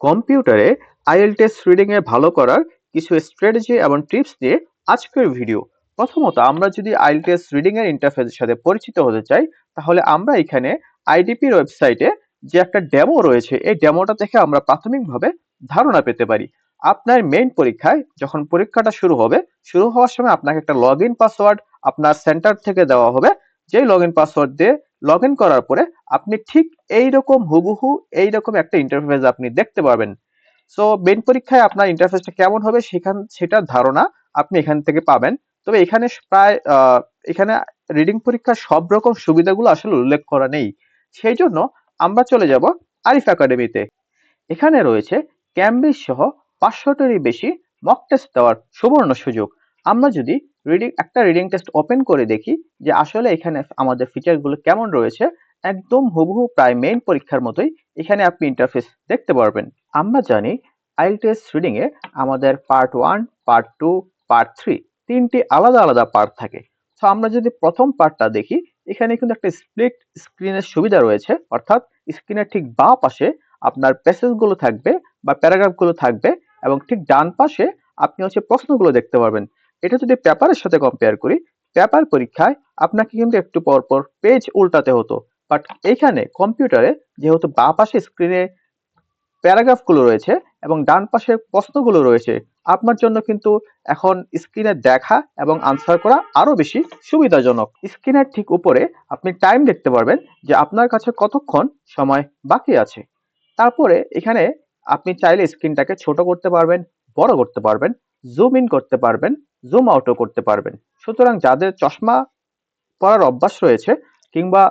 কম্পিউটারে IELTS reading এ ভালো করার কিছু স্ট্র্যাটেজি এবং টিপস নিয়ে আজকের ভিডিও। প্রথমত, আমরা যদি আইএলটিএস রিডিং এর ইন্টারফেসের সাথে পরিচিত হতে চাই, তাহলে আমরা এখানে আইডিপির ওয়েবসাইটে যে একটা ডেমো রয়েছে, এই ডেমোটা দেখে আমরা প্রাথমিকভাবে ধারণা পেতে পারি। আপনার মেইন পরীক্ষায় যখন পরীক্ষাটা শুরু হবে, শুরু হওয়ার সময় আপনাকে একটা লগ ইন পাসওয়ার্ড আপনার সেন্টার থেকে দেওয়া হবে। যেই লগ ইন পাসওয়ার্ড দিয়ে লগ ইন করার পরে আপনি ঠিক এইরকম হুবহু এইরকম একটা ইন্টারফেস আপনি দেখতে পাবেন। সো মেইন পরীক্ষায় আপনার ইন্টারফেসটা কেমন হবে সেখান, সেটার ধারণা আপনি এখান থেকে পাবেন। তবে এখানে প্রায় এখানে রিডিং পরীক্ষার সব রকম সুবিধাগুলো আসলে উল্লেখ করা নেই। সেই জন্য আমরা চলে যাব আরিফ একাডেমিতে এখানে রয়েছে ক্যামব্রিজ সহ পাঁচশোটিরই বেশি মক টেস্ট দেওয়ার সুবর্ণ সুযোগ। আমরা যদি রিডিং একটা রিডিং টেস্ট ওপেন করে দেখি যে আসলে এখানে আমাদের ফিচারগুলো কেমন রয়েছে, একদম হুবহু প্রায় মেইন পরীক্ষার মতোই এখানে আপনি ইন্টারফেস দেখতে পারবেন। আমরা জানি আইএলটিএস রিডিং এ আমাদের part one part two part three তিনটি আলাদা আলাদা পার্ট থাকে। তো আমরা যদি প্রথম পার্টটা দেখি, এখানে কিন্তু একটা স্প্লিট স্ক্রিনের সুবিধা রয়েছে। অর্থাৎ স্ক্রিনের ঠিক বাঁ পাশে আপনার প্যাসেজগুলো থাকবে বা প্যারাগ্রাফগুলো থাকবে এবং ঠিক ডান পাশে আপনি হচ্ছে প্রশ্নগুলো দেখতে পারবেন। এটা যদি পেপারের সাথে কম্পেয়ার করি পেপার পরীক্ষায় আপনাকে কিন্তু একটু পর পর পেজ উল্টাতে হতো। বাট এইখানে কম্পিউটারে যেহেতু বাঁ পাশে স্ক্রিনে প্যারাগ্রাফগুলো রয়েছে এবং ডান পাশে প্রশ্নগুলো রয়েছে, আপনার জন্য কিন্তু এখন স্ক্রিনে দেখা এবং আনসার করা আরও বেশি সুবিধাজনক। স্ক্রিনের ঠিক উপরে আপনি টাইম দেখতে পারবেন যে আপনার কাছে কতক্ষণ সময় বাকি আছে। তারপরে এখানে আপনি চাইলে স্ক্রিনটাকে ছোট করতে পারবেন, বড় করতে পারবেন জুম ইন করতে পারবেন জুম আউটও করতে পারবেন। সুতরাং যাদের চশমা পরার অভ্যাস রয়েছে কিংবা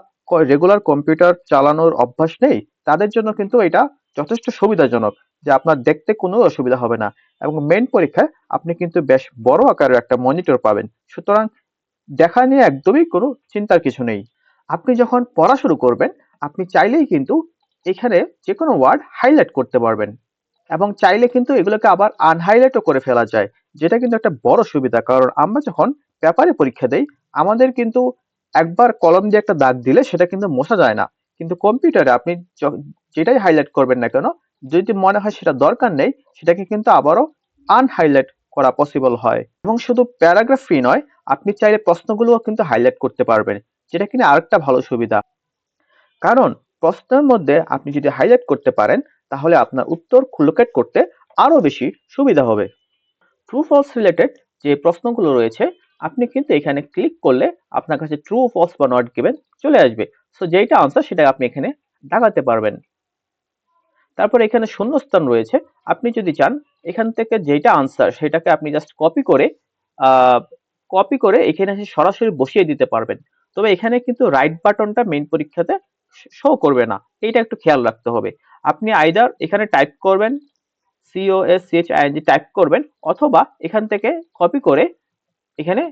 রেগুলার কম্পিউটার চালানোর অভ্যাস নেই, তাদের জন্য কিন্তু এটা যথেষ্ট সুবিধাজনক যে আপনার দেখতে কোনো অসুবিধা হবে না এবং মেন পরীক্ষায় আপনি কিন্তু বেশ বড় আকারের একটা মনিটর পাবেন। সুতরাং দেখা নিয়ে একদমই কোনো চিন্তার কিছু নেই। আপনি যখন পড়া শুরু করবেন, আপনি চাইলেই কিন্তু এখানে যে কোনো ওয়ার্ড হাইলাইট করতে পারবেন। এবং চাইলে কিন্তু এগুলোকে আবার আনহাইলাইটও করে ফেলা যায়, যেটা কিন্তু একটা বড় সুবিধা। কারণ আমরা যখন পেপারে পরীক্ষা দেই, আমাদের কিন্তু একবার কলম দিয়ে একটা দাগ দিলে সেটা কিন্তু মোছা যায় না। কিন্তু কম্পিউটারে আপনি যেটাই হাইলাইট করবেন না কেন, যদি মনে হয় সেটা দরকার নেই, সেটাকে কিন্তু আবারও আনহাইলাইট করা পসিবল হয়। এবং শুধু প্যারাগ্রাফ নয়, আপনি চাইলে প্রশ্নগুলোও কিন্তু হাইলাইট করতে পারবেন, যেটা কিনা আরেকটা ভালো সুবিধা। কারণ প্রশ্নের মধ্যে আপনি যদি হাইলাইট করতে পারেন তাহলে আপনার উত্তর লোকেট করতে আরও বেশি সুবিধা হবে। ট্রু ফলস রিলেটেড যে প্রশ্নগুলো রয়েছে, আপনি কিন্তু এখানে ক্লিক করলে আপনার কাছে ট্রু ফলস বা নট গিভেন চলে আসবে। সো যেটা আনসার সেটা আপনি এখানে দেখাতে পারবেন। তারপর এখানে শূন্যস্থান রয়েছে। আপনি যদি চান, এখান থেকে যেটা আনসার সেটাকে আপনি জাস্ট কপি করে কপি করে এখানে এসে সরাসরি বসিয়ে দিতে পারবেন। তবে এখানে কিন্তু রাইট বাটনটা মেইন পরীক্ষাতে শো করবে না। এইটা একটু খেয়াল রাখতে হবে। আপনি আইদার এখানে টাইপ করবেন সিওএস সিএইচ আইএনজি টাইপ করবেন, অথবা এখান থেকে কপি করে এখানে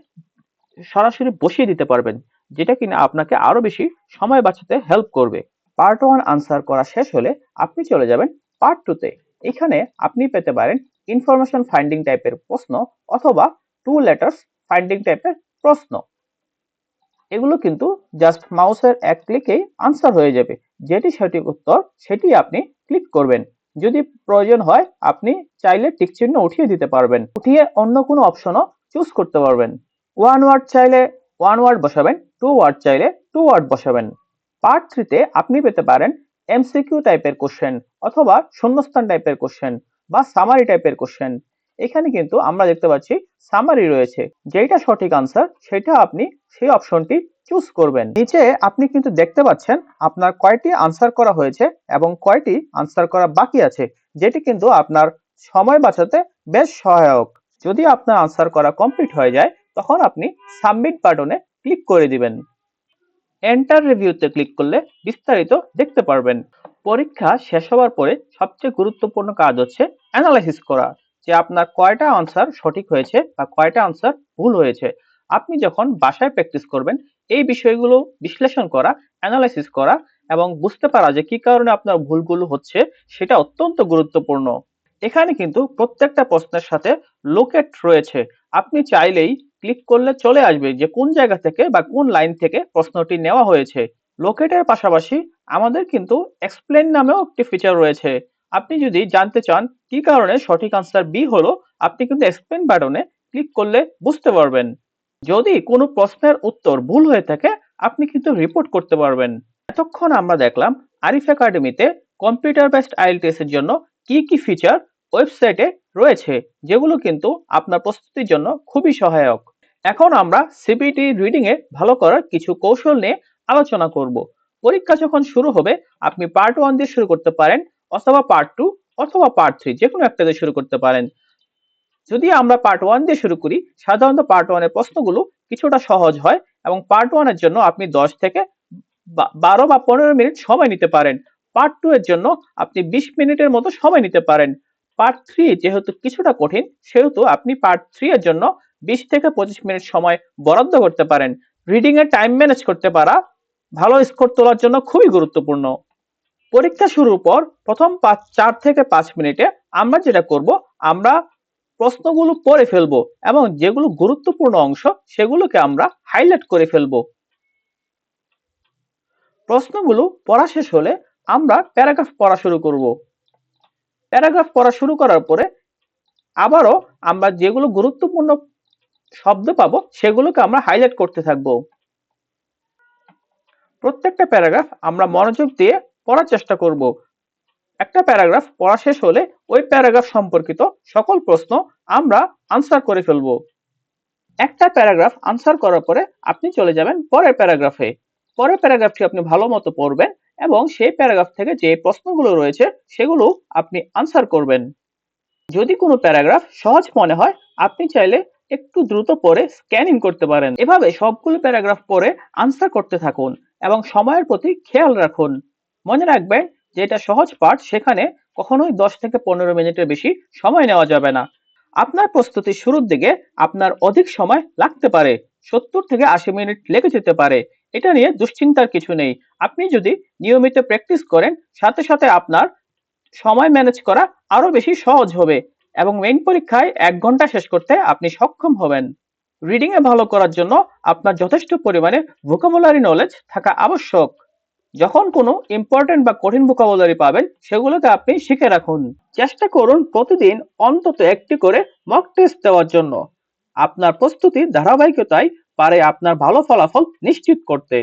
সরাসরি বসিয়ে দিতে পারবেন, যেটা কিনা আপনাকে আরও বেশি সময় বাঁচাতে হেল্প করবে। পার্ট ওয়ান আনসার করা শেষ হলে আপনি চলে যাবেন পার্ট টু তে। এখানে আপনি পেতে পারেন ইনফরমেশন ফাইন্ডিং টাইপের প্রশ্ন অথবা টু লেটার্স ফাইন্ডিং টাইপের প্রশ্ন। এগুলো কিন্তু জাস্ট মাউসের এক ক্লিকেই আনসার হয়ে যাবে। যেটি সঠিক উত্তর, সেটি আপনি ক্লিক করবেন। যদি প্রয়োজন হয়, আপনি চাইলে টিক চিহ্ন উঠিয়ে দিতে পারবেন। উঠিয়ে অন্য কোনো অপশনও চুজ করতে পারবেন। ওয়ান ওয়ার্ড চাইলে ওয়ান ওয়ার্ড বসাবেন টু ওয়ার্ড চাইলে টু ওয়ার্ড বসাবেন। পার্ট থ্রিতে আপনি পেতে পারেন এমসিকিউ টাইপের কোশ্চেন অথবা শূন্যস্থান টাইপের কোশ্চেন বা সামারি টাইপের কোশ্চেন এখানে কিন্তু আমরা দেখতে পাচ্ছি সামারি রয়েছে। যেটা সঠিক আনসার সেটা আপনি সেই অপশনটি চুজ করবেন। নিচে আপনি কিন্তু দেখতে পাচ্ছেন আপনার কয়টি আনসার করা হয়েছে এবং কয়টি আনসার করা বাকি আছে, যেটি কিন্তু আপনার সময় বাঁচাতে বেশ সহায়ক। যদি আপনার আনসার করা কমপ্লিট হয়ে যায়, তখন আপনি সাবমিট বাটনে ক্লিক করে দিবেন। এন্টার রিভিউতে ক্লিক করলে বিস্তারিত দেখতে পারবেন। পরীক্ষা শেষ হওয়ার পরে সবচেয়ে গুরুত্বপূর্ণ কাজ হচ্ছে অ্যানালাইসিস করা। যে আপনার কয়টা আনসার সঠিক হয়েছে বা কয়টা আনসার ভুল হয়েছে। আপনি যখন বাসায় প্র্যাকটিস করবেন, এই বিষয়গুলো বিশ্লেষণ করা অ্যানালাইসিস করা এবং বুঝতে পারা যে কি কারণে আপনার ভুলগুলো হচ্ছে, সেটা অত্যন্ত গুরুত্বপূর্ণ। এখানে কিন্তু প্রত্যেকটা প্রশ্নের সাথে লোকেট রয়েছে। আপনি চাইলেই ক্লিক করলে চলে আসবে যে কোন জায়গা থেকে বা কোন লাইন থেকে প্রশ্নটি নেওয়া হয়েছে। লোকেটের পাশাপাশি আমাদের কিন্তু এক্সপ্লেন নামেও একটি ফিচার রয়েছে। আপনি যদি জানতে চান কি কারণে সঠিক আনসার বি হলো, আপনি কিন্তু এক্সপ্লেন বাটনে ক্লিক করলে বুঝতে পারবেন। যদি কোনো প্রশ্নের উত্তর ভুল হয়ে থাকে, আপনি কিন্তু রিপোর্ট করতে পারবেন। এতক্ষণ আমরা দেখলাম আরিফ একাডেমিতে কম্পিউটার বেসড আইএলটিএস এর জন্য কি কি ফিচার ওয়েবসাইটে রয়েছে, যেগুলো কিন্তু আপনার প্রস্তুতির জন্য খুবই সহায়ক। এখন আমরা সিবিটি রিডিং এ ভালো করার কিছু কৌশল নিয়ে আলোচনা করব। পরীক্ষা যখন শুরু হবে, আপনি পার্ট ওয়ান দিয়ে শুরু করতে পারেন। অথবা পার্ট টু অথবা পার্ট থ্রি যে কোনো একটা দিয়ে শুরু করতে পারেন। যদি আমরা পার্ট ওয়ান দিয়ে শুরু করি, সাধারণত পার্ট ওয়ানের প্রশ্নগুলো কিছুটা সহজ হয় এবং পার্ট ওয়ানের জন্য আপনি দশ থেকে বারো বা পনেরো মিনিট সময় নিতে পারেন। পার্ট টু এর জন্য আপনি বিশ মিনিটের মতো সময় নিতে পারেন। পার্ট থ্রি যেহেতু কিছুটা কঠিন, সেহেতু আপনি পার্ট থ্রি এর জন্য বিশ থেকে পঁচিশ মিনিট সময় বরাদ্দ করতে পারেন। রিডিং এর টাইম ম্যানেজ করতে পারা, ভালো স্কোর তোলার জন্য খুবই গুরুত্বপূর্ণ। পরীক্ষা শুরুর পর প্রথম পাঁচ, চার থেকে পাঁচ মিনিটে আমরা যেটা করব, আমরা প্রশ্নগুলো পড়ে ফেলব এবং যেগুলো গুরুত্বপূর্ণ অংশ সেগুলোকে আমরা হাইলাইট করে ফেলব। প্রশ্নগুলো পড়া শেষ হলে আমরা প্যারাগ্রাফ পড়া শুরু করব। প্যারাগ্রাফ পড়া শুরু করার পরে আবারও আমরা যেগুলো গুরুত্বপূর্ণ শব্দ পাবো সেগুলোকে আমরা হাইলাইট করতে থাকব। প্রত্যেকটা প্যারাগ্রাফ আমরা মনোযোগ দিয়ে পড়ার চেষ্টা করব। একটা প্যারাগ্রাফ পড়া শেষ হলে ওই প্যারাগ্রাফ সম্পর্কিত সকল প্রশ্ন আমরা আনসার করে ফেলব। একটা প্যারাগ্রাফ আনসার করার পরে আপনি চলে যাবেন পরের প্যারাগ্রাফে। পরের প্যারাগ্রাফটি আপনি ভালো মতো পড়বেন এবং সেই প্যারাগ্রাফ থেকে যে প্রশ্নগুলো রয়েছে সেগুলো আপনি আনসার করবেন। যদি কোনো প্যারাগ্রাফ সহজ মনে হয়, আপনি চাইলে একটু দ্রুত পরে স্ক্যানিং করতে পারেন। এভাবে সবগুলো প্যারাগ্রাফ পরে আনসার করতে থাকুন এবং সময়ের প্রতি খেয়াল রাখুন। মনে রাখবেন যে এটা সহজ পাঠ, সেখানে কখনোই দশ থেকে পনেরো মিনিটের বেশি সময় নেওয়া যাবে না। আপনার প্রস্তুতির শুরুর দিকে আপনার অধিক সময় লাগতে পারে, সত্তর থেকে আশি মিনিট লেগে যেতে পারে। এটা নিয়ে দুশ্চিন্তার কিছু নেই। আপনি যদি নিয়মিত প্র্যাকটিস করেন, সাথে সাথে আপনার সময় ম্যানেজ করা আরও বেশি সহজ হবে এবং মেইন পরীক্ষায় এক ঘণ্টা শেষ করতে আপনি সক্ষম হবেন। রিডিং এ ভালো করার জন্য আপনার যথেষ্ট পরিমাণে ভোকাবুলারি নলেজ থাকা আবশ্যক। যখন কোনো ইম্পর্টেন্ট বা কঠিন ভোকাবুলারি পাবেন, সেগুলোকে আপনি শিখে রাখুন। চেষ্টা করুন প্রতিদিন অন্তত একটি করে মক টেস্ট দেওয়ার জন্য। আপনার প্রস্তুতির ধারাবাহিকতায় পারে আপনার ভালো ফলাফল নিশ্চিত করতে।